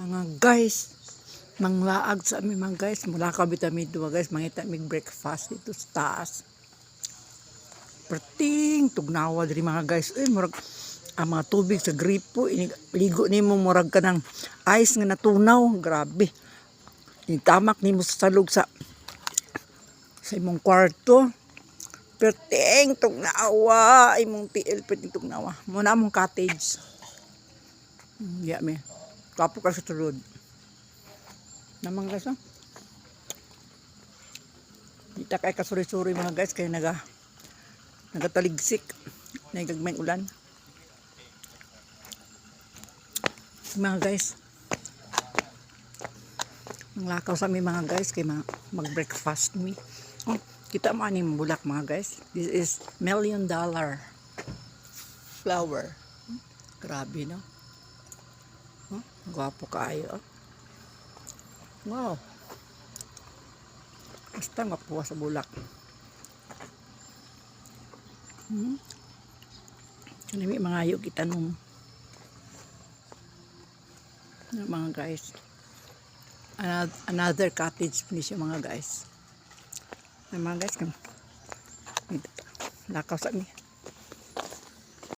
Mga guys, manglaag sa amin mga guys. Mula ka vitamin 2 guys. Mangita mig breakfast dito sa taas. Perting, tugnawa diri mga guys. Eh, murag, ang mga tubig sa gripo, ini- ligo ni mo murag ka ng ice nga natunaw. Grabe. Itamak ni mo sa salog sa sa imong kwarto. Perting, tugnawa. Imong tiil, perting tugnawa. Muna mong cottage. Hmm, Yeah, me. Kapo ka sa tulod. Namang guys, oh. Di ta kay kasuri-suri mga guys, kaya naga nagataligsik. Nagagmay ulan. Mga guys, ang lakaw sa mi mga guys, kay mag-breakfast mi. Oh, kita mo aning bulak mga guys. This is million dollar flower. Hmm, Grabe no. Gwapo kaayo. Oh. Wow. Basta mapuwa sa bulak. Hmm? Ano may mga ayo kita nung na mga guys. Another, another cottage ni siya mga guys. Na mga guys, lakaw sa mi.